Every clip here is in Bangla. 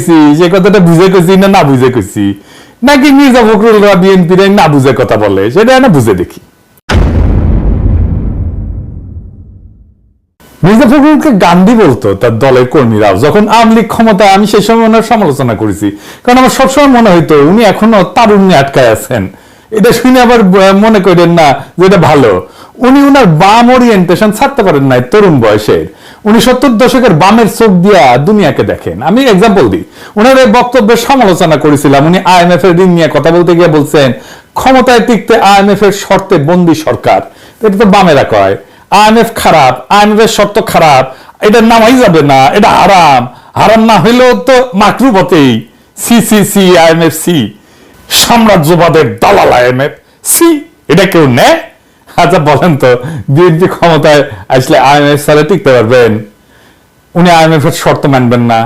কইছি সে কথাটা বুঝে কইছি না না বুঝে কইছি? নাকি মির্জা ফখরুলরা বিএনপি না বুঝে কথা বলে? সেটা না বুঝে দেখি। মির্জা ফখরুলকে গান্ধী বলতো, তার দলের কর্মীরাও, যখন আওয়ামী লীগ ক্ষমতা আমি সেই সময় ওনার সমালোচনা করেছি। কারণ আমার সবসময় মনে হইতো, উনি এখনও তারুণ্যে আটকায় আছেন। এটা শুনে আবার মনে করেন না যে এটা ভালো। উনি উনার বাম ওরিয়েন্টেশন ছাড়তে পারেন নাই তরুণ বয়সের। উনি সত্তর দশকের বামের চোখ দিয়া দুনিয়াকে দেখেন। আমি এক্সাম্পল দিই। উনার এই বক্তব্যের সমালোচনা করেছিলাম। উনি আইএমএফ এর ঋণ নিয়ে কথা বলতে গিয়ে বলছেন, ক্ষমতায় টিকতে আইএমএফ এর শর্তে বন্দি সরকার। এটা তো বামেরা কয়। আইএমএফ খারাপ আইএমএফ এর শর্ত খারাপ, এটা নামাই যাবে না, এটা হারাম। হারাম না হইলেও তো মাকরু বটেই C C C IMF C, সাম্রাজ্যবাদের দালাল আইএমএফ সি, এটা কেউ নেয়? আচ্ছা বলেন তো, বিএনপি ক্ষমতায় আসলে আইএমএফ সালে টিকতে পারবেন? উনি আইএমএফ এর শর্ত মানবেন না।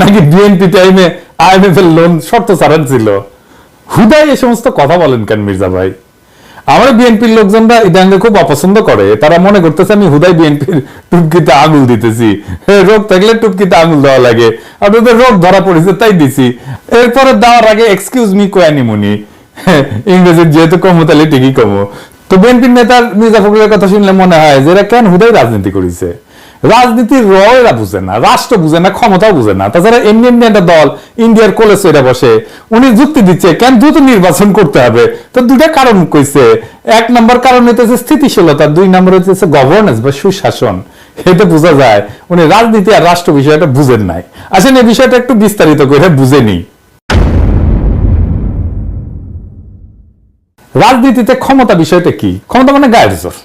নাকি বিএনপি টাইমে আইএমএফ এর লোন শর্ত ছাড়ান ছিল? হুদাই এই সমস্ত কথা বলেন কেন মির্জা ভাই? আমার বিএনপির লোকজনরা ইদানিং খুব অপছন্দ করে। তারা মনে করতেছে, আমি হুদাই বিএনপির টুপকিতে আঙুল দিতেছি। রোগ থাকলে টুপকিতে আঙুল দেওয়া লাগে। আর ওদের রোগ ধরা পড়েছে, তাই দিছি। এরপরে দেওয়ার আগে এক্সকিউজ মি কোয়ানিমুনি ইংরেজির যেহেতু কমো, তাহলে ঠিকই কমো। তো বিএনপির নেতার মির্জা ফখরুলের কথা শুনলে মনে হয় যে এরা কেন হুদাই রাজনীতি করেছে? রাজনীতির র এরা বুঝে না, রাষ্ট্র বুঝে না, ক্ষমতাও বুঝে না। তাছাড়া এমনি এমনি একটা দল, ইন্ডিয়ার কোলে এরা বসে, উনি যুক্তি দিচ্ছে, কেন দ্রুত নির্বাচন করতে হবে? তো দুটা কারণ কইছে। এক নম্বর কারণ হইতেছে স্থিতিশীলতা, দুই নম্বর হইতেছে গভর্নেন্স বা সুশাসন। এটা বোঝা যায়, উনি রাজনীতি আর রাষ্ট্র বিষয়টা বুঝেন নাই। আসেন এই বিষয়টা একটু বিস্তারিত করে বুঝে নিই। রাজনীতিতে ক্ষমতা বিষয়টা কি? ক্ষমতা মানে গায়ের জোর।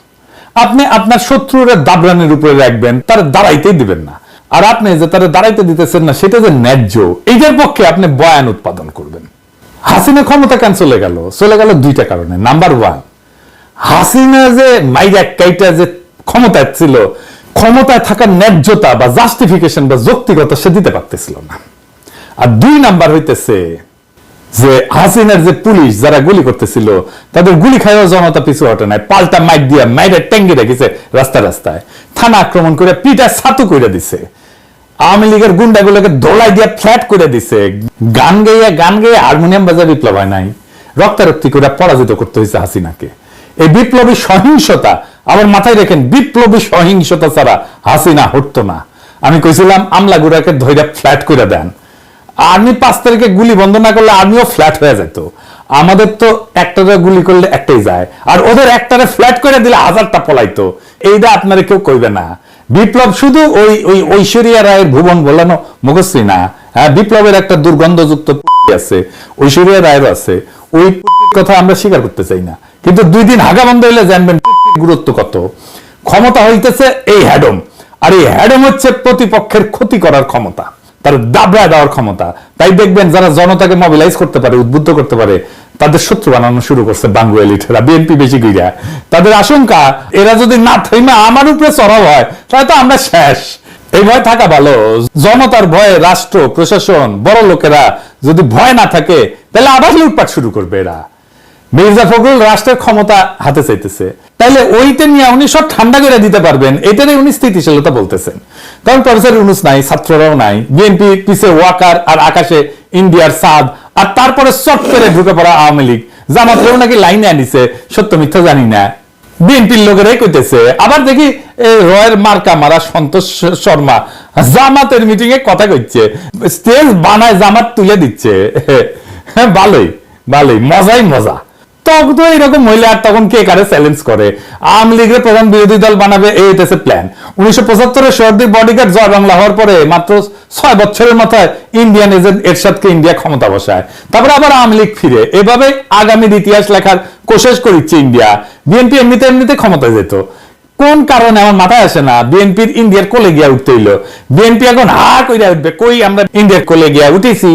আপনি আপনার শত্রুর দাবরানের উপরে রাখবেন, তার দাঁড়াইতেই দিবেন না। আর আপনি যে তারা দাঁড়াইতে দিতেছেন না, সেটা যে ন্যায্য এইটার পক্ষে আপনি বয়ান উৎপাদন করবেন। হাসিনা ক্ষমতা কেন চলে গেল? চলে গেল দুইটা কারণে। নাম্বার ওয়ান হাসিনা যে মাইরা কাইটা যে ক্ষমতায় ছিল, ক্ষমতায় থাকার ন্যায্যতা বা জাস্টিফিকেশন বা যৌক্তিকতা সে দিতে পারতেছিল না। আর দুই নাম্বার হইতেছে যে হাসিনার যে পুলিশ যারা গুলি করতেছিল, তাদের গুলি খাইও জনতা পিছু হটে নাই। পাল্টা মাইক দিয়া মাইরে ট্যাঙ্গি রেখেছে রাস্তা রাস্তায়। থানা আক্রমণ করে পিঠা ছাতু করে দিছে। আওয়ামী লীগের গুন্ডাগুলোকে দোলাই দিয়ে ফ্ল্যাট করে দিছে। গান গান হারমোনিয়াম বিপ্লব হয় নাই। রক্তারক্তি করে পরাজিত করতে হয়েছে হাসিনাকে। এই বিপ্লবী সহিংসতা আবার মাথায় রেখেন, বিপ্লবী সহিংসতা ছাড়া হাসিনা হটতো না। আমি কইছিলাম আমলা আমলাগুড়াকে ধৈর্য ফ্ল্যাট করে দেন। আর্মি পাঁচ তারিখে গুলি বন্ধ না করলে আর্মিও ফ্ল্যাট হয়ে যেত। আমাদের তো একটারে গুলি করলে একটাই যায়। আর ওদের একটারে ফ্ল্যাট করে দিলে হাজারটা পলাইতো। এইটা আপনারা কেউ কইবে না। বিপ্লব শুধু ওই ওই ঐশ্বরিয়া রায়ের ভুবন বলানো মুখশ্রী না। হ্যাঁ বিপ্লবের একটা দুর্গন্ধযুক্ত আছে, ঐশ্বরিয়া রায়ের আছে। ওই কথা আমরা স্বীকার করতে চাই না। কিন্তু দুই দিন হাগা বন্ধ হইলে জানবেন গুরুত্ব কত। ক্ষমতা হইতেছে এই হ্যাডম। আর এই হ্যাডম হচ্ছে প্রতিপক্ষের ক্ষতি করার ক্ষমতা। তার দাবড়ায় দেওয়ার ক্ষমতা। তাই দেখবেন যারা জনতাকে মোবিলাইজ করতে পারে, উদ্বুদ্ধ করতে পারে, তাদের শত্রু বানানো শুরু করছে বাঙ্গু এলিটেরা বিএনপি বেশি গিরা তাদের আশঙ্কা, এরা যদি না থাইমা, আমার উপরে চড়াও হয়, তাহলে তো আমরা শেষ। এই ভয় থাকা ভালো। জনতার ভয়ে রাষ্ট্র, প্রশাসন, বড় লোকেরা যদি ভয় না থাকে, তাহলে আবার লুটপাট শুরু করবে এরা। মির্জা ফখরুল রাষ্ট্রের ক্ষমতা হাতে চাইতেছে। তাইলে ওইটা নিয়ে উনি সব ঠান্ডা করে দিতে পারবেন। এটারই উনি স্থিতিশীলতা বলতেছেন। কারণ প্রফেসর ইউনুস নাই, ছাত্ররাও নাই বিএনপি পিছে ওয়াকার আর আকাশে ইন্ডিয়ার সাদ, আর তারপরে চট করে ঢুকে পড়া আওয়ামী লীগ। জামাতরেও নাকি লাইনে আনিছে, সত্য মিথ্যা জানি না। বিএনপির লোকেরাই কইতেছে, আবার দেখি রয়ের মার্কা মারা সন্তোষ শর্মা জামাতের মিটিং এ কথা কইছে। স্টেজ বানায় জামাত তুলে দিচ্ছে। ভালোই ভালোই, মজাই মজা। তখন এরকম মহিলা আর তখন কে কারে চ্যালেঞ্জ করে? আওয়ামী লীগের প্রধান বিরোধী দল বানাবে, এই হইতেছে প্ল্যান উনিশশো পঁচাত্তরে সর্দি বডিগার্ড জয় বাংলা হওয়ার পরে মাত্র ছয় বছরের মাথায় ইন্ডিয়ান এজেন্ট এরশাদকে ইন্ডিয়া ক্ষমতা বসায়। তারপরে আবার আওয়ামী লীগ ফিরে। এভাবে আগামীর ইতিহাস লেখার কোশেষ করিচ্ছে ইন্ডিয়া বিএনপি এমনিতে এমনিতে ক্ষমতা যেত। কোন কারণে আমার মাথায় আসে না? বিএনপির ইন্ডিয়ার কোলে গিয়া উঠতে হইল। বিএনপি এখন হা কইরা উঠবে, কই আমরা ইন্ডিয়ার কোলে গিয়া উঠেছি?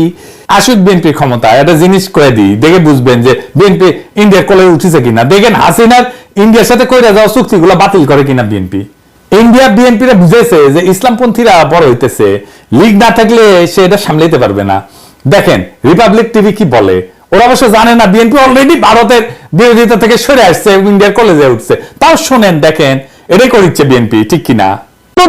আসুক বিএনপির ক্ষমতা একটা জিনিস করে দিই। দেখে বুঝবেন যে বিএনপি ইন্ডিয়ার কোলে উঠেছে কিনা। দেখেন হাসিনার ইন্ডিয়ার সাথে কইরা যাওয়া চুক্তিগুলো বাতিল করে কিনা বিএনপি। ইন্ডিয়া বিএনপিরা বুঝেছে যে ইসলামপন্থীরা বড় হইতেছে। লিগ না থাকলে সে এটা সামলাইতে পারবে না। দেখেন রিপাবলিক টিভি কি বলে? ওরা অবশ্য জানে না, বিএনপি অলরেডি ভারতের বিরোধিতা থেকে সরে আসছে ইন্ডিয়ার কলেজে উঠছে। তাও শোনেন, দেখেন এটাই করিচ্ছে বিএনপি ঠিক কিনা?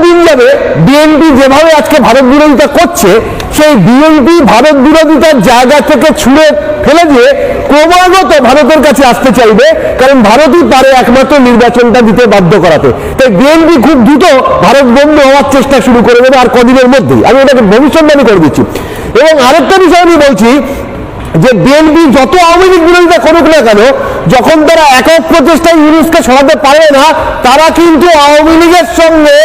দিন যাবে বিএনপি যেভাবে আজকে ভারত বিরোধিতা করছে, সেই বিএনপি ভারত বিরোধিতার জায়গা থেকে ছুঁড়ে ফেলে দিয়ে ক্রমাগত ভারতের কাছে আসতে চাইবে, কারণ ভারতই পারে একমাত্র নির্বাচনটা দিতে বাধ্য করাতে। তাই বিএনপি খুব দ্রুত ভারত বন্ধু হওয়ার চেষ্টা শুরু করে দেবে আর কদিনের মধ্যেই। আমি ওটাকে ভবিষ্যৎবাণী করে দিচ্ছি। এবং আরেকটা বিষয় আমি বলছি যে বিএনপি যত আওয়ামী লীগ বিরোধিতা করুক না কেন, যখন তারা একক প্রচেষ্টায় ইউনুসকে সরাতে পারে না, তারা কিন্তু আওয়ামী লীগের সঙ্গে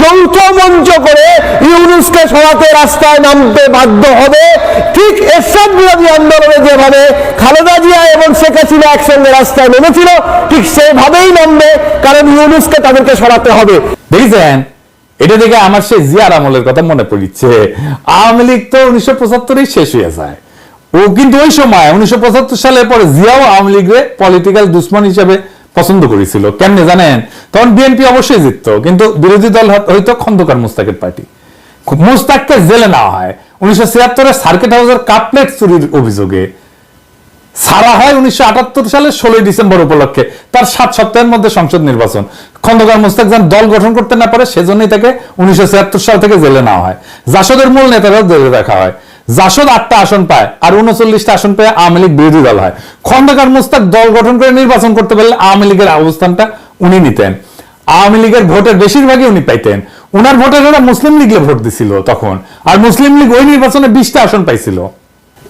যৌথ মঞ্চ করে ইউনুসকে সরাতে রাস্তায় নামতে বাধ্য হবে। ঠিক এরশাদ বিরোধী আন্দোলনে যেভাবে খালেদা জিয়া এবং শেখ হাসিনা একসঙ্গে রাস্তায় নেমেছিল, ঠিক সেভাবেই নামবে, কারণ ইউনুসকে তাদেরকে সরাতে হবে। দেখেছেন? এটা দেখে আমার সেই জিয়ার আমলের কথা মনে পড়ছে আওয়ামী লীগ তো উনিশশো পঁচাত্তরেই শেষ হয়ে যায়। ও কিন্তু ওই সময়, উনিশশো সালের পরে জিয়াও আওয়ামী লীগের পলিটিক্যাল দুশ্মন হিসেবে পছন্দ করেছিল। কেমনে জানেন? তখন বিএনপি অবশ্যই জিততো, কিন্তু বিরোধী দল হয়তো খন্দকার মুস্তাকের পার্টি। মুস্তাককে জেলে নেওয়া হয়। উনিশশো ছিয়াত্তরে সার্কিট হাউসের কাপলেট চুরির অভিযোগে। সারা হয় উনিশশো আটাত্তর সালের ষোলোই ডিসেম্বর উপলক্ষে, তার সাত সপ্তাহের মধ্যে সংসদ নির্বাচন। খন্দকার মুস্তাক যেন দল গঠন করতে না পারে, সেজন্যই তাকে উনিশশো ছিয়াত্তর সাল থেকে জেলে নেওয়া হয়। জাসদের মূল নেতারাও জেলে রাখা হয়। জাসদ আটটা আসন পায় আর উনচল্লিশটা আসন পেয়ে আওয়ামী লীগ বিরোধী দল হয়। খন্দকার মুস্তাক দল গঠন করে নির্বাচন করতে পারলে আওয়ামী লীগের অবস্থানটা উনি নিতেন। আওয়ামী লীগের ভোটের বেশিরভাগই উনি পাইতেন। উনার ভোটারেরা মুসলিম লীগে ভোট দিছিল তখন। আর মুসলিম লীগ ওই নির্বাচনে বিশটা আসন পাইছিল।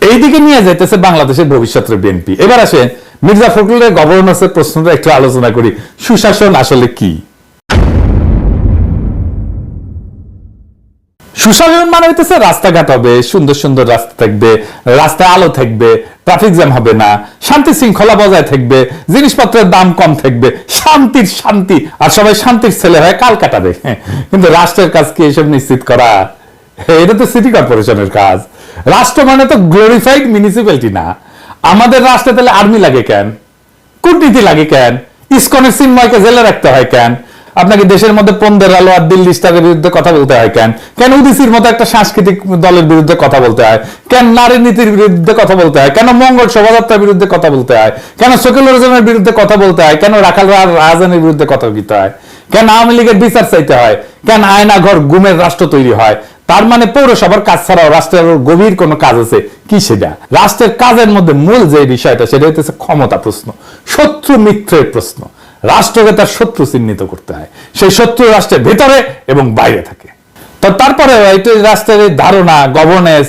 এইদিকে নিয়ে যাইতেছে বাংলাদেশের ভবিষ্যতের বিএনপি। এবার আসেন মির্জা ফখরুলের গভর্নেন্সের প্রশ্নটা একটু আলোচনা করি। সুশাসন আসলে কি? সুশাসন মানে হইতেছে, রাস্তাঘাট হবে, সুন্দর সুন্দর রাস্তা থাকবে, রাস্তায় আলো থাকবে ট্রাফিক জ্যাম হবে না, শান্তি শৃঙ্খলা বজায় থাকবে, জিনিসপত্রের দাম কম থাকবে, শান্তির শান্তি, আর সবাই শান্তির ছেলে হয় কাল কাটাবে। কিন্তু রাষ্ট্রের কাজ কি এসব নিশ্চিত করা? এটা তো সিটি কর্পোরেশনের কাজ। রাষ্ট্র মানে তো গ্লোরিফাইড মিউনিসিপ্যালিটি না। আমাদের রাষ্ট্রে তাহলে আর্মি লাগে কেন? কূটনীতি লাগে কেন? ইস্কনের চিন্ময়কে জেলে রাখতে হয় কেন? আপনাকে দেশের মধ্যে পন্দের আলো আর দিল্লি স্টারের বিরুদ্ধে কথা বলতে হয় কেন? কেন উদিসির মতো একটা সাংস্কৃতিক দলের বিরুদ্ধে কথা বলতে হয়? কেন নারী নীতির বিরুদ্ধে কথা বলতে হয়? কেন মঙ্গল শোভাযাত্রার বিরুদ্ধে কথা বলতে হয়? কেন সেকুলারিজমের বিরুদ্ধে কথা বলতে হয়? কেন রাখাল রাজধানীর বিরুদ্ধে কথা বলতে হয়? কেন আওয়ামী লীগের বিচার চাইতে হয়? কেন আয়না ঘর গুমের রাষ্ট্র তৈরি হয়? তার মানে পৌরসভার কাজ ছাড়াও রাষ্ট্রের গভীর কোনো কাজ আছে? কি সেটা? রাষ্ট্রের কাজের মধ্যে মূল যে বিষয়টা, সেটা হচ্ছে ক্ষমতা প্রশ্ন, শত্রু মিত্রের প্রশ্ন। রাষ্ট্রকে তার শত্রু চিহ্নিত করতে হয়। সেই শত্রু রাষ্ট্রের ভেতরে এবং বাইরে থাকে। তো তারপরে এটা রাষ্ট্রের ধারণা গভর্নেন্স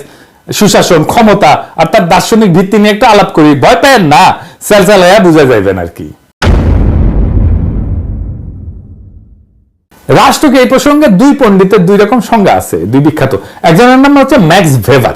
সুশাসন, ক্ষমতা আর তার দার্শনিক ভিত্তি নিয়ে একটা আলাপ করি। ভয় পেয়েন না স্যাল স্যালাইয়া বুঝা যাইবেন আর কি। রাষ্ট্রকে এই প্রসঙ্গে দুই পণ্ডিতের দুই রকম সংজ্ঞা আছে, দুই বিখ্যাত। একজনের নাম হচ্ছে ম্যাক্স ভেভার।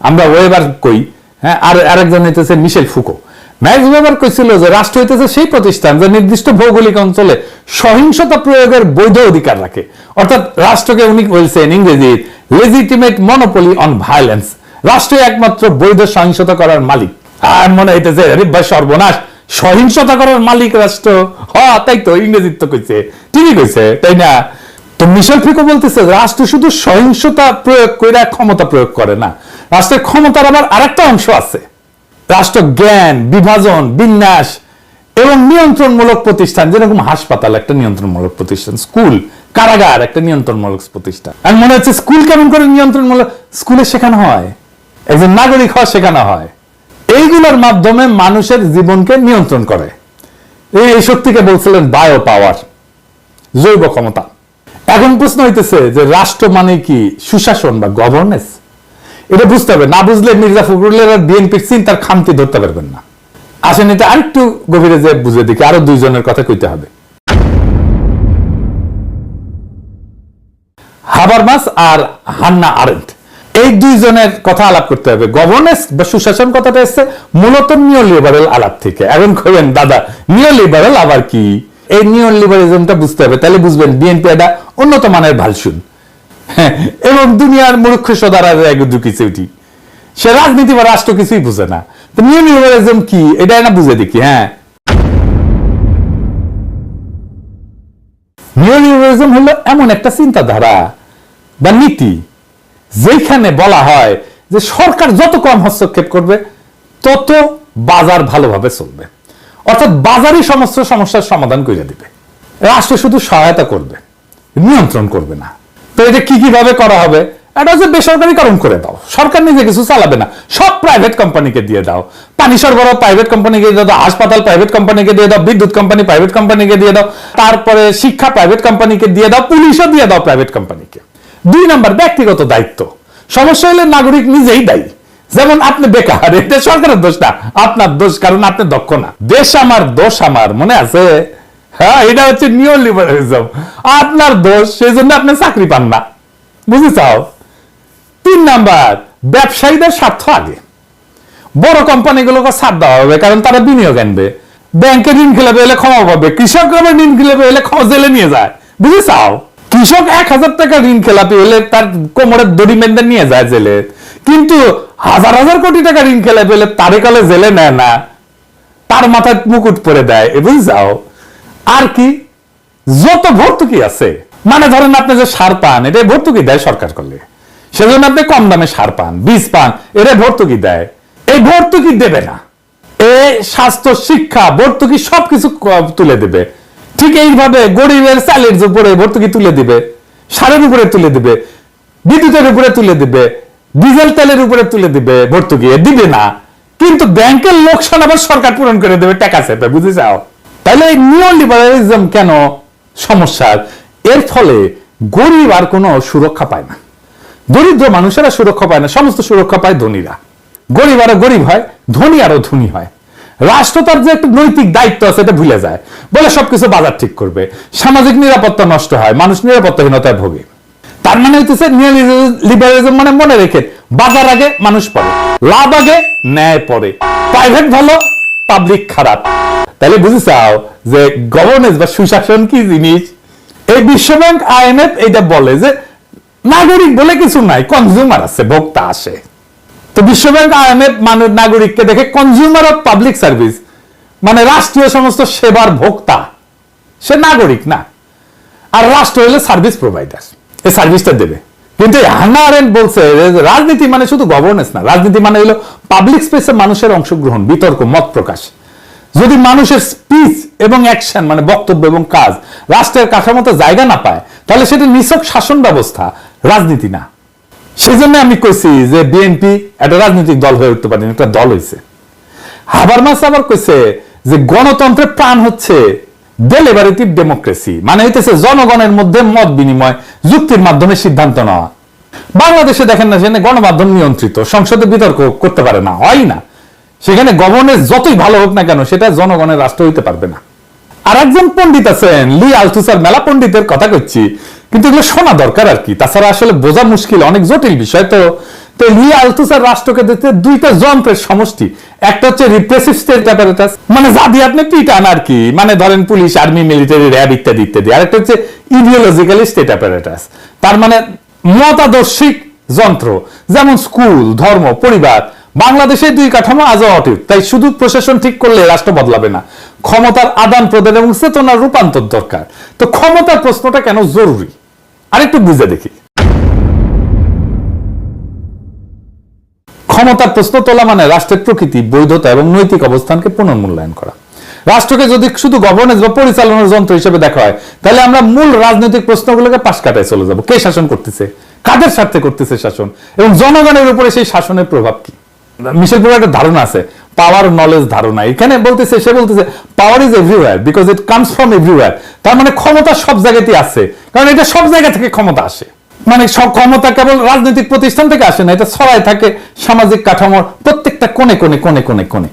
আমরা ওয়েবার কই হ্যাঁ আর আরেকজন হইতেছে মিশেল ফুকো। ম্যাক্স ভেভার কইছিল যে রাষ্ট্র হইতেছে সেই প্রতিষ্ঠান যে নির্দিষ্ট ভৌগোলিক অঞ্চলে সহিংসতা প্রয়োগের বৈধ অধিকার রাখে। অর্থাৎ রাষ্ট্রকে উনি বলছেন ইংরেজি লেজিটিমেট মনোপলি অন ভায়োলেন্স রাষ্ট্র একমাত্র বৈধ সহিংসতা করার মালিক। আর মনে হইতেছে সর্বনাশ। সহিংসতা করার মালিক রাষ্ট্র? হ, তাই তো ইংরেজিত তো কইছে। ঠিকই কইছে, তাই না? তো মিশেল ফিকো বলতেছে, রাষ্ট্র শুধু সহিংসতা প্রয়োগ করে ক্ষমতা প্রয়োগ করে না। রাষ্ট্রের ক্ষমতার আবার আরেকটা অংশ আছে। রাষ্ট্র জ্ঞান, বিভাজন, বিন্যাস এবং নিয়ন্ত্রণমূলক প্রতিষ্ঠান, যেরকম হাসপাতাল একটা নিয়ন্ত্রণমূলক প্রতিষ্ঠান, স্কুল, কারাগার একটা নিয়ন্ত্রণমূলক প্রতিষ্ঠান। আর মনে হচ্ছে স্কুল কেমন করে নিয়ন্ত্রণমূলক স্কুলে শেখানো হয়, একজন নাগরিক হওয়া শেখানো হয়। এইগুলোর মাধ্যমে মানুষের জীবনকে নিয়ন্ত্রণ করে। এই শক্তিকে বলছিলেন বায়ো পাওয়ার জৈব ক্ষমতা। এখন প্রশ্ন হইতেছে যে রাষ্ট্র মানে কি? সুশাসন বা গভর্নেন্স এটা বুঝতে হবে। না বুঝলে মির্জা ফখরুলের আর বিএনপির চিন্তার খামতি ধরতে পারবেন না। আসেন এটা আরেকটু গভীরে যে বুঝে দেখি, আরও দুইজনের কথা কইতে হবে। হাবারমাস আর হান্না আরেন্ট। এই দুইজনের কথা আলাপ করতে হবে। গভর্নেন্স বা সুশাসন কথাটা এসছে, মূলত নিও লিবারেল আলাপ থেকে। এখন কবেন দাদা নিও লিবারেল আবার কি? এই নিও লিবারেলিজমটা বুঝতে হবে। তাহলে বুঝবেন, বিএনপি একটা উন্নত মানের ভালসুন। এবং দুনিয়ার মূর্খ সদারা কিছু উঠি সে রাজনীতি বা রাষ্ট্র কিছুই বুঝে না। তো নিও লিবারেলিজম কি? এটা না বুঝে দেখি হ্যাঁ। নিওলিবারালিজম হলো এমন একটা চিন্তাধারা বা নীতি, যেখানে বলা হয় যে সরকার যত কম হস্তক্ষেপ করবে, তত বাজার ভালোভাবে চলবে। অর্থাৎ বাজারই সমস্ত সমস্যার সমাধান করে দিবে। রাষ্ট্র শুধু সহায়তা করবে, নিয়ন্ত্রণ করবে না। তো এটা কি কীভাবে করা হবে? এটা হচ্ছে বেসরকারিকরণ করে দাও। সরকার নিজে কিছু চালাবে না। সব প্রাইভেট কোম্পানিকে দিয়ে দাও। পানি সরবরাহ প্রাইভেট কোম্পানিকে দিয়ে দাও, হাসপাতাল প্রাইভেট কোম্পানিকে দিয়ে দাও, বিদ্যুৎ কোম্পানি প্রাইভেট কোম্পানিকে দিয়ে দাও, তারপরে শিক্ষা প্রাইভেট কোম্পানিকে দিয়ে দাও, পুলিশও দিয়ে দাও প্রাইভেট কোম্পানিকে দুই নাম্বার, ব্যক্তিগত দায়িত্ব। সমস্যা হলে নাগরিক নিজেই দায়ী। যেমন আপনি বেকার, এটা সরকারের দোষ না। আপনার দোষ, কারণ আপনি দক্ষ না। দেশ আমার, দোষ আমার, মনে আছে? হ্যাঁ এটা হচ্ছে আপনার দোষ সেই জন্য আপনি চাকরি পান না। বুঝেছাও? তিন নাম্বার, ব্যবসায়ীদের স্বার্থ আগে। বড় কোম্পানিগুলোকে ছাড় দেওয়া হবে, কারণ তারা বিনিয়োগ আনবে। ব্যাংকে ঋণ খেলাপে এলে ক্ষমা পাবে, কৃষক ঋণ খেলাপে এলে জেলে নিয়ে যায়। বুঝেছাও? কৃষক এক হাজার টাকা ঋণ খেলাপি হলে তার কোমরের দড়ি মেন্দে নিয়ে যায় জেলে। কিন্তু হাজার হাজার কোটি টাকা ঋণ খেলাপি হলে তারে কালে জেলে নেয় না। তার মাথায় মুকুট পরে দেয়, এ বুঝছাও? আর কি? যত ভর্তুকি আছে মানে ধরেন আপনি যে সার পান এটা ভর্তুকি দেয় সরকার করলে। সেজন্য আপনি কম দামে সার পান, বীজ পান এটা ভর্তুকি দেয়। এই ভর্তুকি দেবে না। এই স্বাস্থ্য, শিক্ষা, ভর্তুকি সবকিছু তুলে দেবে। ঠিক এইভাবে গরিবের চালের উপরে ভর্তুকি তুলে দিবে, সারের উপরে তুলে দিবে, বিদ্যুতের উপরে তুলে দিবে, ডিজেল তেলের উপরে তুলে দিবে, ভর্তুকি দিবে না। কিন্তু ব্যাংকের লোকসান আবার সরকার পূরণ করে দেবে টাকা চেপে বুঝে যাও তাহলে এই নিও লিবারালিজম কেন সমস্যা এর ফলে গরিব আর কোনো সুরক্ষা পায় না। দরিদ্র মানুষেরা সুরক্ষা পায় না, সমস্ত সুরক্ষা পায় ধনীরা। গরিব আরও গরিব হয়, ধনী আরও ধনী হয়। রাষ্ট্র তার যে একটা নৈতিক দায়িত্ব আছে এটা ভুলে যায়। বলে সবকিছু বাজার ঠিক করবে। সামাজিক নিরাপত্তা নষ্ট হয়, মানুষ নিরাপত্তাহীনতায় ভোগে। তার মানে হইতেছে লিবারালিজম মানে মনে রেখে, বাজার আগে মানুষ পড়ে, লাভ আগে ন্যায় পড়ে। প্রাইভেট ভালো পাবলিক খারাপ। তাহলে বুঝে চাও যে গভর্নেন্স বা সুশাসন কি জিনিস? এই বিশ্বব্যাংক আইএমএফ এটা বলে যে নাগরিক বলে কিছু নাই কনজিউমার আছে, ভোক্তা আসে। তো বিশ্বব্যাংক আইএমএফ মানুষ নাগরিককে দেখে কনজিউমার অফ পাবলিক সার্ভিস মানে রাষ্ট্রীয় সমস্ত সেবার ভোক্তা। সে নাগরিক না। আর রাষ্ট্র হলে সার্ভিস প্রোভাইডার এই সার্ভিসটা দেবে। কিন্তু হান্না বলছে রাজনীতি মানে শুধু গভর্নেন্স না, রাজনীতি মানে হলো পাবলিক স্পেসে মানুষের অংশগ্রহণ, বিতর্ক, মত প্রকাশ। যদি মানুষের স্পিচ এবং অ্যাকশন মানে বক্তব্য এবং কাজ রাষ্ট্রের কাঠামোতে জায়গা না পায়, তাহলে সেটা নিছক শাসন ব্যবস্থা, রাজনীতি না। সেই জন্য আমি কইছি যে বিএনপি একটা রাজনৈতিক দল হয়ে উঠতে পারেনি, একটা দল হয়েছে হাবারমাস আবার কইছে যে গণতন্ত্রের প্রাণ হচ্ছে ডেলিভারেটিভ ডেমোক্রেসি মানে হইতেছে জনগণের মধ্যে মত বিনিময়, যুক্তির মাধ্যমে সিদ্ধান্ত নেওয়া। বাংলাদেশে দেখেন না সেখানে গণমাধ্যম নিয়ন্ত্রিত, সংসদে বিতর্ক করতে পারে না, হয় না। সেখানে গভর্নেন্স যতই ভালো হোক না কেন, সেটা জনগণের রাষ্ট্র হইতে পারবে না। আর একজন পণ্ডিত আছেন, লি আলথুসার মেলা পণ্ডিতের কথা করছি কিন্তু এগুলো শোনা দরকার আর কি। তাছাড়া আসলে বোঝা মুশকিল, অনেক জটিল বিষয় তো। তো লি আলথুসার রাষ্ট্রকে দিতে দুইটা যন্ত্রের সমষ্টি। একটা হচ্ছে রিপ্রেসিভ স্টেট অ্যাপারেটাস মানে যা দিয়ে আপনি পিটান আর কি। মানে ধরেন পুলিশ আর্মি মিলিটারি র্যাব ইত্যাদি ইত্যাদি। আর একটা হচ্ছে ইডিওলজিক্যালি স্টেট অ্যাপারেটাস তার মানে মতাদর্শিক যন্ত্র, যেমন স্কুল ধর্ম, পরিবার। বাংলাদেশের দুই কাঠামো আজও অটুট তাই শুধু প্রশাসন ঠিক করলে রাষ্ট্র বদলাবে না, ক্ষমতার আদান প্রদান এবং চেতনার রূপান্তর দরকার। তো ক্ষমতার প্রশ্নটা কেন জরুরি? আরেকটু বুঝে দেখি। ক্ষমতার প্রশ্ন তোলা মানে রাষ্ট্রের প্রকৃতি, বৈধতা এবং নৈতিক অবস্থানকে পুনর্মূল্যায়ন করা। রাষ্ট্রকে যদি শুধু গভর্নেন্স বা পরিচালনার যন্ত্র হিসেবে দেখা হয়, তাহলে আমরা মূল রাজনৈতিক প্রশ্নগুলোকে পাশ কাটায় চলে যাব। কে শাসন করতেছে? কাদের স্বার্থে করতেছে শাসন? এবং জনগণের উপরে সেই শাসনের প্রভাব কি? মিশেল পুরো একটা ধারণা আছে পাওয়ার নলেজ ধারণা। এখানে বলতেছে, সে বলতেছে power is everywhere because it comes from everywhere তার মানে ক্ষমতা সব জায়গাতেই আছে, কারণ এটা সব জায়গা থেকে ক্ষমতা আসে। মানে সব ক্ষমতা কেবল রাজনৈতিক প্রতিষ্ঠান থেকে আসে না, এটা ছড়ায় থাকে সামাজিক কাঠামোর প্রত্যেকটা কোণে কোণে কোণে কোণে কোণে।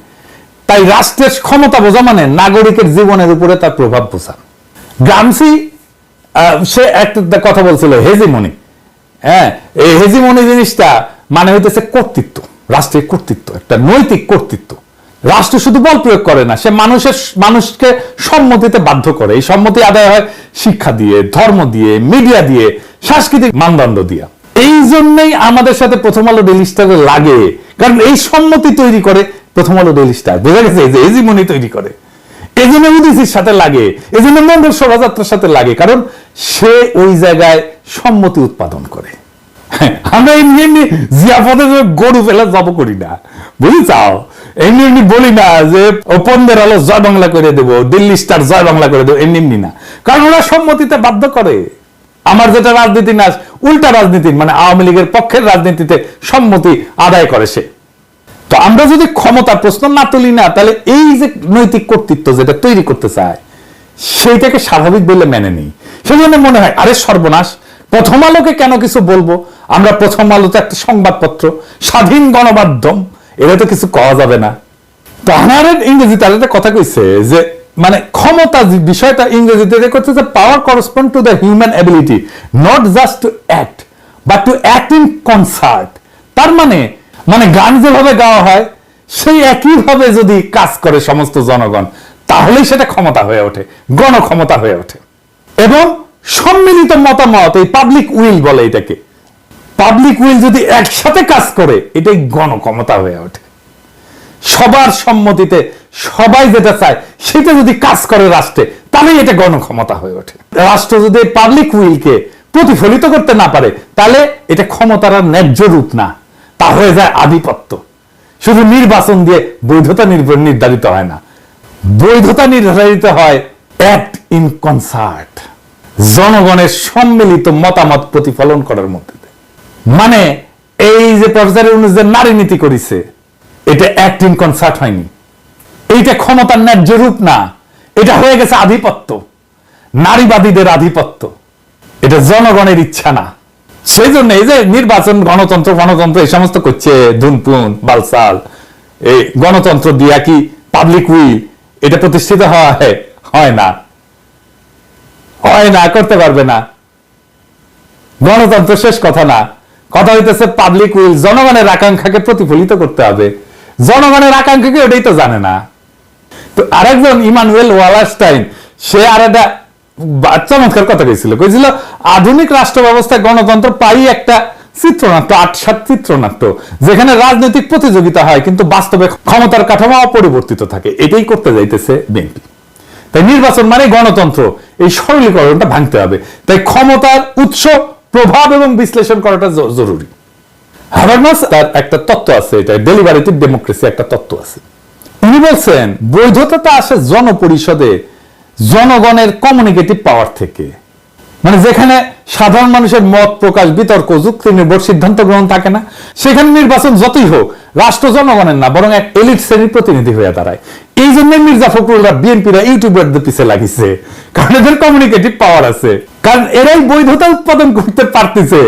তাই রাষ্ট্রের ক্ষমতা বোঝা মানে নাগরিকের জীবনের উপরে তার প্রভাব বোঝা। গ্রামসি সে একটা কথা বলছিল, হেজিমনি। হ্যাঁ এই হেজিমনি জিনিসটা মানে হইতেছে কর্তৃত্ব, রাষ্ট্রের কর্তৃত্ব, একটা নৈতিক কর্তৃত্ব। রাষ্ট্র শুধু বল প্রয়োগ করে না, সে মানুষের, মানুষকে সম্মতিতে বাধ্য করে। এই সম্মতি আদায় হয় শিক্ষা দিয়ে, ধর্ম দিয়ে, মিডিয়া দিয়ে, সাংস্কৃতিক মানদণ্ড দিয়া। এই জন্যই আমাদের সাথে প্রথম আলো ডেলি স্টারে লাগে। কারণ এই সম্মতি তৈরি করে প্রথম আলো ডেলি স্টার বোঝা গেছে এই যে এজিমনি তৈরি করে। এই জন্য উদিসির সাথে লাগে, এই জন্য মঙ্গল শোভাযাত্রার সাথে লাগে। কারণ সে ওই জায়গায় সম্মতি উৎপাদন করে। আমরা এমনি এমনি যে গরু ফেলা জব করি না। বুঝি চাও এমনি এমনি বলি না যে ওপনদের আলো জয় বাংলা করে দেবো, দিল্লি স্টার জয় বাংলা করে দেবো, এমনি এমনি না। কারণ ওরা সম্মতিতে বাধ্য করে। আমার যেটা রাজনীতি না, উল্টা রাজনীতি মানে আওয়ামী লীগের পক্ষের রাজনীতিতে সম্মতি আদায় করে সে। তো আমরা যদি ক্ষমতার প্রশ্ন না তুলি না, তাহলে এই যে নৈতিক কর্তৃত্ব যেটা তৈরি করতে চায়, সেইটাকে স্বাভাবিক বলে মেনে নিই। সেজন্য মনে হয়, আরে সর্বনাশ প্রথম আলোকে কেন কিছু বলব? আমরা প্রথম আলো তো একটা সংবাদপত্র, স্বাধীন গণমাধ্যম, এটা তো কিছু কওয়া যাবে না। তো আমার ইংরেজিতে আর একটা কথা কইছে যে মানে ক্ষমতা বিষয়টা ইংরেজিতে করছে যে power correspond to the human ability not just to act but to act in concert তার মানে মানে গান যেভাবে গাওয়া হয়, সেই একইভাবে যদি কাজ করে সমস্ত জনগণ, তাহলেই সেটা ক্ষমতা হয়ে ওঠে গণ ক্ষমতা হয়ে ওঠে। এবং সম্মিলিত মতামত, এই পাবলিক উইল বলে এটাকে। পাবলিক উইল যদি একসাথে কাজ করে, এটাই গণ ক্ষমতা হয়ে ওঠে। সবার সম্মতিতে সবাই যেটা চায়, সেটা যদি কাজ করে রাষ্ট্রে, তাহলেই এটা গণক্ষমতা হয়ে ওঠে। রাষ্ট্র যদি পাবলিক উইলকে প্রতিফলিত করতে না পারে, তাহলে এটা ক্ষমতার ন্যায্য রূপ না। তা হয়ে যায় আধিপত্য। শুধু নির্বাচন দিয়ে বৈধতা নির্ধারিত হয় না। বৈধতা নির্ধারিত হয় অ্যাক্ট ইন কনসার্ট জনগণের সম্মিলিত মতামত প্রতিফলন করার মধ্যে মানে এই যে প্রফেসর যে নারী নীতি করেছে, এটা অ্যাক্ট কনসার্ট হয়নি। এইটা ক্ষমতার ন্যায্য রূপ না। এটা হয়ে গেছে আধিপত্য। নারীবাদীদের আধিপত্য। এটা জনগণের ইচ্ছা না। সেই জন্য এই যে নির্বাচন, গণতন্ত্র গণতন্ত্র, এই সমস্ত করছে ধুনপুন বালসাল, এই গণতন্ত্র দিয়া কি পাবলিক উইল এটা প্রতিষ্ঠিত হয় হয় না। হয় না, করতে পারবে না। গণতন্ত্র শেষ কথা না। কথা হইতেছে পাবলিক উইল জনগণের আকাঙ্ক্ষাকে প্রতিফলিত করতে হবে। জনগণের আকাঙ্ক্ষাকে ওটাই তো জানে না। তো আরেকজন ইমানুয়েল ওয়ালাস্টাইন সে আর একটা চমৎকার কথা কইছিল। কইছিল, আধুনিক রাষ্ট্র ব্যবস্থায় গণতন্ত্র পাই একটা চিত্রনাট্য, আট সাত চিত্রনাট্য, যেখানে রাজনৈতিক প্রতিযোগিতা হয়, কিন্তু বাস্তবে ক্ষমতার কাঠামো অপরিবর্তিত থাকে। এটাই করতে যাইতেছে বিএনপি। তাই নির্বাচন মানে গণতন্ত্র। এই সরলীকরণটা ভাঙতে হবে। তাই ক্ষমতার উৎস প্রভাব এবং বিশ্লেষণ করাটা জরুরি। হাভার্মাস তার একটা তত্ত্ব আছে, এটা ডেলিভারেটিভ ডেমোক্রেসি একটা তত্ত্ব আছে। উনি বলছেন বৈধতা আসে জনপরিষদে, জনগণের কমিউনিকেটিভ পাওয়ার থেকে। মানে যেখানে সাধারণ মানুষের মত প্রকাশ, বিতর্ক, যুক্তি নির্ভর, সিদ্ধান্ত গ্রহণ থাকে না, সেখানে নির্বাচন যতই হোক, রাষ্ট্র জনগণের না, বরং এক এলিট শ্রেণির প্রতিনিধি হয়ে দাঁড়ায়। এই জন্য মির্জা ফখরুলরা বিএনপিরা ইউটিউবারদের পিছে লাগিছে। কারণ এদের কমিউনিকেটিভ পাওয়ার আছে। কারণ এরাই বৈধতা উৎপাদন করতে পারতেছে।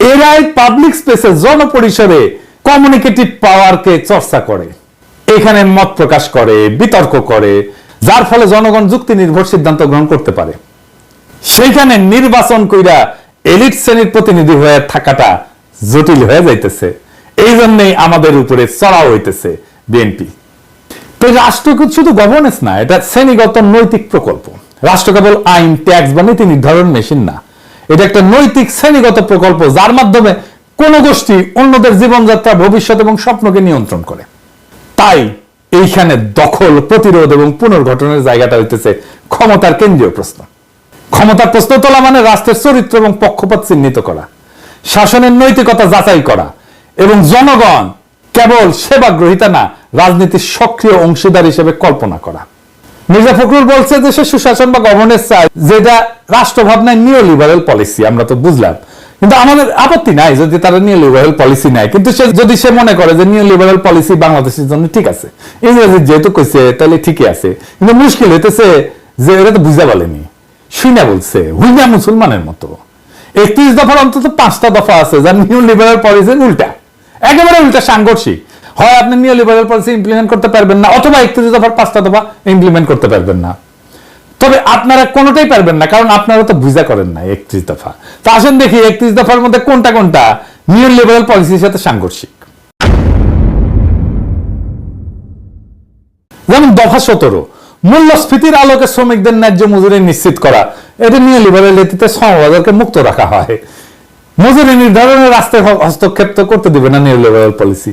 এরাই পাবলিক স্পেসে জনপরিসরে কমিউনিকেটিভ পাওয়ারকে চর্চা করে। এখানে মত প্রকাশ করে, বিতর্ক করে, যার ফলে জনগণ যুক্তি নির্ভর সিদ্ধান্ত গ্রহণ করতে পারে। সেইখানে নির্বাচন কইরা এলিট শ্রেণির প্রতিনিধি হয়ে থাকাটা জটিল হয়ে যাইতেছে। এই জন্যই আমাদের উপরে চড়াও হইতেছে বিএনপি। তো রাষ্ট্র কিন্তু শুধু গভর্নেন্স না, এটা শ্রেণীগত নৈতিক প্রকল্প। রাষ্ট্র কেবল আইন ট্যাক্স বা নীতি নির্ধারণ মেশিন না। এটা একটা নৈতিক শ্রেণীগত প্রকল্প, যার মাধ্যমে কোন গোষ্ঠী অন্যদের জীবনযাত্রা, ভবিষ্যৎ এবং স্বপ্নকে নিয়ন্ত্রণ করে। তাই এইখানে দখল, প্রতিরোধ এবং পুনর্গঠনের জায়গাটা হইতেছে ক্ষমতার কেন্দ্রীয় প্রশ্ন। ক্ষমতার প্রশ্ন তোলা মানে রাষ্ট্রের চরিত্র এবং পক্ষপাত চিহ্নিত করা, শাসনের নৈতিকতা যাচাই করা এবং জনগণ কেবল সেবা গ্রহিতা না, রাজনীতির সক্রিয় অংশীদার হিসেবে কল্পনা করা। মির্জা ফখরুল বলছে যে সে সুশাসন বা গভর্নেন্স চায়, যেটা রাষ্ট্র ভাবনায় নিও লিবারেল পলিসি আমরা তো বুঝলাম। কিন্তু আমাদের আপত্তি নাই যদি তারা নিও লিবারেল পলিসি নেয়। কিন্তু সে যদি সে মনে করে যে নিও লিবারেল পলিসি বাংলাদেশের জন্য ঠিক আছে, ইংরেজি যেহেতু কইছে, তাহলে ঠিকই আছে। কিন্তু মুশকিল হইতেছে যে এটা তো বুঝা বলেনি। শুইনা বলছে, হুইনা মুসলমানের মতো। একত্রিশ দফার অন্তত পাঁচটা দফা আছে যার নিউ লিবারেল পলিসির উল্টা। একেবারে উল্টা সাংঘর্ষিক। হয় আপনি নিউ লিবারেল পলিসি ইমপ্লিমেন্ট করতে পারবেন না, অথবা একত্রিশ দফার পাঁচটা দফা ইমপ্লিমেন্ট করতে পারবেন না। তবে আপনারা কোনোটাই পারবেন না, কারণ আপনারা তো বুঝা করেন না একত্রিশ দফা। তা আসেন দেখি একত্রিশ দফার মধ্যে কোনটা কোনটা নিউ লিবারেল পলিসির সাথে সাংঘর্ষিক। যেমন দফা সতেরো, মূল্যস্ফীতির আলোকে শ্রমিকদের ন্যায্য মজুরি নিশ্চিত করা। এটা নিয়ে লিবারেল নীতিতে শ্রমবাজারকে মুক্ত রাখা হয়। মজুরি নির্ধারণে রাষ্ট্রের হস্তক্ষেপ তো করতে দিবে না নিউ লিবারেল পলিসি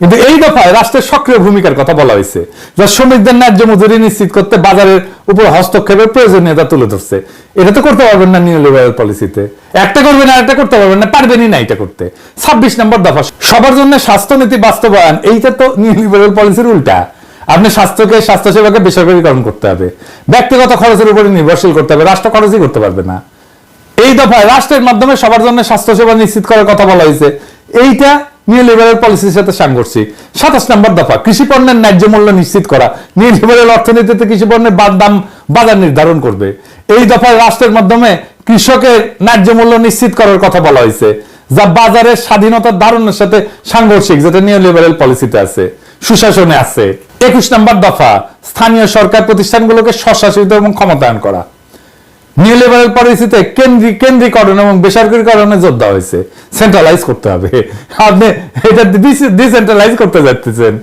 কিন্তু এই দফায় রাষ্ট্রের সক্রিয় ভূমিকার কথা বলা হয়েছে, যা শ্রমিকদের ন্যায্য মজুরি নিশ্চিত করতে বাজারের উপর হস্তক্ষেপের প্রয়োজনীয়তা তুলে ধরছে। এটা তো করতে পারবেন না নিউ লিবারেল পলিসিতে একটা করবেন আর একটা করতে পারবেন না, পারবেনই না এটা করতে। ছাব্বিশ নম্বর দফা, সবার জন্য স্বাস্থ্যনীতি বাস্তবায়ন, এইটা তো নিউ লিবারেল পলিসির উল্টা। আপনি স্বাস্থ্যকে, স্বাস্থ্যসেবাকে বেসরকারীকরণ করতে হবে। ব্যক্তিগত খরচের উপরে নির্ভরশীল করতে হবে, রাষ্ট্র খরচই করতে পারবে না। এই দফায় রাষ্ট্রের মাধ্যমে সবার জন্য স্বাস্থ্যসেবা নিশ্চিত করার কথা বলা হয়েছে। এইটা নিউ লিবারেল পলিসির সাথে সাংঘর্ষিক। সাতাশ নম্বর দফা কৃষি পণ্যের ন্যায্য মূল্য নিশ্চিত করা। নিউ লিবারেল অর্থনীতিতে কৃষি পণ্যের বা- দাম বাজার নির্ধারণ করবে। এই দফায় রাষ্ট্রের মাধ্যমে কৃষকের ন্যায্য মূল্য নিশ্চিত করার কথা বলা হয়েছে, যা বাজারের স্বাধীনতার ধারণের সাথে সাংঘর্ষিক, যেটা নিউ লিবারেল পলিসিতে আছে, সুশাসনে আছে। একুশ নম্বর দফা, স্থানীয় সরকার প্রতিষ্ঠানগুলোকে স্বশাসিত এবং ক্ষমতায়ন করা। নিউ লিবারেল পলিসিতে কেন্দ্রিক কেন্দ্রীকরণ এবং বেসরকারীকরণে জোর দেওয়া হয়েছে। সেন্ট্রালাইজ করতে হবে। আপনি এটা ডিসেন্ট্রালাইজ করতে যাচ্ছেন।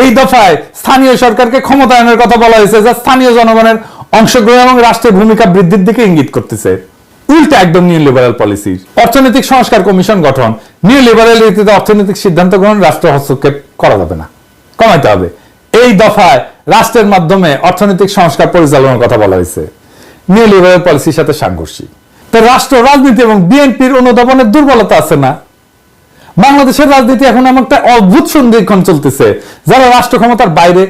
এই দফায় স্থানীয় সরকারকে ক্ষমতায়নের কথা বলা হয়েছে যা স্থানীয় জনগণের অংশগ্রহণ এবং রাষ্ট্রের ভূমিকা বৃদ্ধির দিকে ইঙ্গিত করতেছে। উল্টা একদম নিউ লিবারেল পলিসি অর্থনৈতিক সংস্কার কমিশন গঠন। নিউ লিবারেল রীতিতে অর্থনৈতিক সিদ্ধান্ত গ্রহণ, রাষ্ট্র হস্তক্ষেপ করা যাবে না। কমাইতে হবে। এই দফায় রাষ্ট্রের মাধ্যমে অর্থনৈতিক সংস্কার পরিচালনার কথা বলা হয়েছে। নিউ লিবারেল পলিসির সাথে সাংঘর্ষিক। তো রাষ্ট্র, রাজনীতি এবং বিএনপির অনুধাবনের দুর্বলতা আছে না? বাংলাদেশের রাজনীতি এখন এমন একটা অদ্ভুত সন্ধিক্ষণ চলতেছে। যারা রাষ্ট্র ক্ষমতার বাইরে,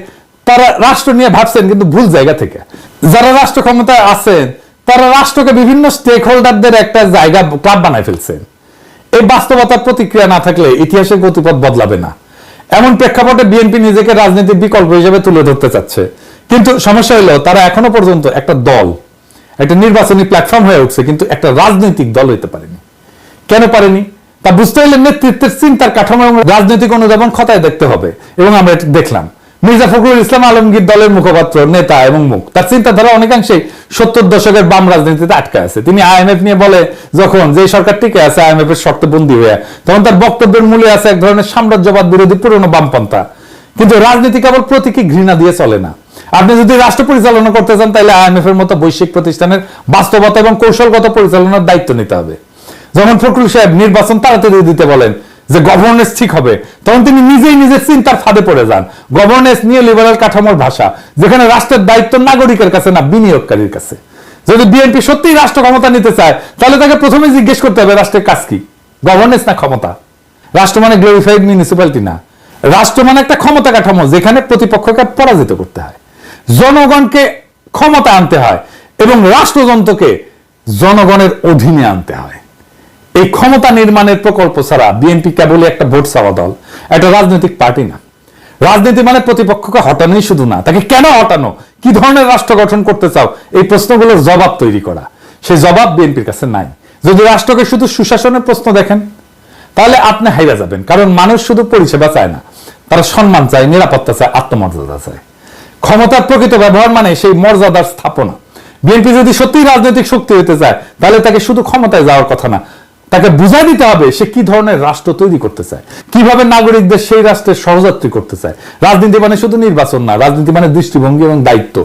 তারা রাষ্ট্র নিয়ে ভাবছেন কিন্তু ভুল জায়গা থেকে। যারা রাষ্ট্র ক্ষমতায় আছেন, তারা রাষ্ট্রকে বিভিন্ন স্টেক হোল্ডারদের একটা জায়গা ক্লাব বানায় ফেলছেন। এই বাস্তবতার প্রতিক্রিয়া না থাকলে ইতিহাসের গতিপথ বদলাবে না। এমন প্রেক্ষাপটে বিএনপি নিজেকে রাজনীতির বিকল্প হিসেবে তুলে ধরতে চাচ্ছে। কিন্তু সমস্যা হলো, তারা এখনও পর্যন্ত একটা দল একটা নির্বাচনী প্ল্যাটফর্ম হয়ে উঠছে, কিন্তু একটা রাজনৈতিক দল হইতে পারেনি। কেন পারেনি? তা বুঝতে হলে নেতৃত্বের চিন্তার কাঠামো এবং রাজনৈতিক অনুধাবন খতায় দেখতে হবে, এবং আমরা দেখলাম। মির্জা ফখরুল ইসলাম আলমগীর দলের মুখপাত্র, নেতা এবং মুখ। তার চিন্তাধারা অনেকাংশেই সত্তর দশকের বাম রাজনীতিতে আটকে আছে। তিনি আইএমএফ নিয়ে বলে, যখন যে সরকার টিকে আছে আইএমএফ এর শর্তে বন্দী হয়ে, তখন তার বক্তব্যের মূলে আছে এক ধরনের সাম্রাজ্যবাদ বিরোধী পুরনো বামপন্থা। কিন্তু রাজনীতি কেবল প্রতীকী ঘৃণা দিয়ে চলে না। আপনি যদি রাষ্ট্র পরিচালনা করতে চান, তাহলে আইএমএফ এর মতো বৈশ্বিক প্রতিষ্ঠানের বাস্তবতা এবং কৌশলগত পরিচালনার দায়িত্ব নিতে হবে। যখন ফখরুল সাহেব নির্বাচন তাড়াতাড়ি দিতে বলেন যে গভর্নেন্স ঠিক হবে। তখন তিনি নিজেই নিজের চিন্তার ফাঁদে পড়ে যান। গভর্নেন্স নিয়ে লিবারাল কাঠামোর ভাষা, যেখানে রাষ্ট্রের দায়িত্ব নাগরিকের কাছে না বিনিয়োগকারীর কাছে। যদি বিএনপি সত্যিই রাষ্ট্র ক্ষমতা নিতে চায়, তাহলে তাকে প্রথমে জিজ্ঞেস করতে হবে, রাষ্ট্রের কাজ কি? গভর্নেন্স না ক্ষমতা? রাষ্ট্র মানে গ্লোরিফাইড মিউনিসিপ্যালিটি না। রাষ্ট্র মানে একটা ক্ষমতা কাঠামো, যেখানে প্রতিপক্ষকে পরাজিত করতে হয়। জনগণকে ক্ষমতা আনতে হয় এবং রাষ্ট্রযন্ত্রকে জনগণের অধীনে আনতে হয়। এই ক্ষমতা নির্মাণের প্রকল্প ছাড়া বিএনপি কেবলই একটা ভোট চাওয়া দল একটা রাজনৈতিক পার্টি না। রাজনীতি মানে প্রতিপক্ষকে হটানোই শুধু না, তাকে কেন হটানো? কি ধরনের রাষ্ট্র গঠন করতে চাও? এই প্রশ্নগুলোর জবাব তৈরি করা। সেই জবাব বিএনপির কাছে নাই। যদি রাষ্ট্রকে শুধু সুশাসনের প্রশ্ন দেখেন, তাহলে আপনি হাইরা যাবেন, কারণ মানুষ শুধু পরিষেবা চায় না, তারা সম্মান চায়, নিরাপত্তা চায়, আত্মমর্যাদা চায়। ক্ষমতার প্রকৃত ব্যবহার মানে সেই মর্যাদার স্থাপনা। বিএনপি যদি সত্যিই রাজনৈতিক শক্তি হতে চায়, তাহলে তাকে শুধু ক্ষমতায় যাওয়ার কথা না, তাকে বুঝা দিতে হবে সে কি ধরনের রাষ্ট্র তৈরি করতে চায়। কীভাবে নাগরিকদের সেই রাষ্ট্রের সহযাত্রী করতে চায়। রাজনীতি মানে শুধু নির্বাচন না, রাজনীতি মানে দৃষ্টিভঙ্গি এবং দায়িত্ব।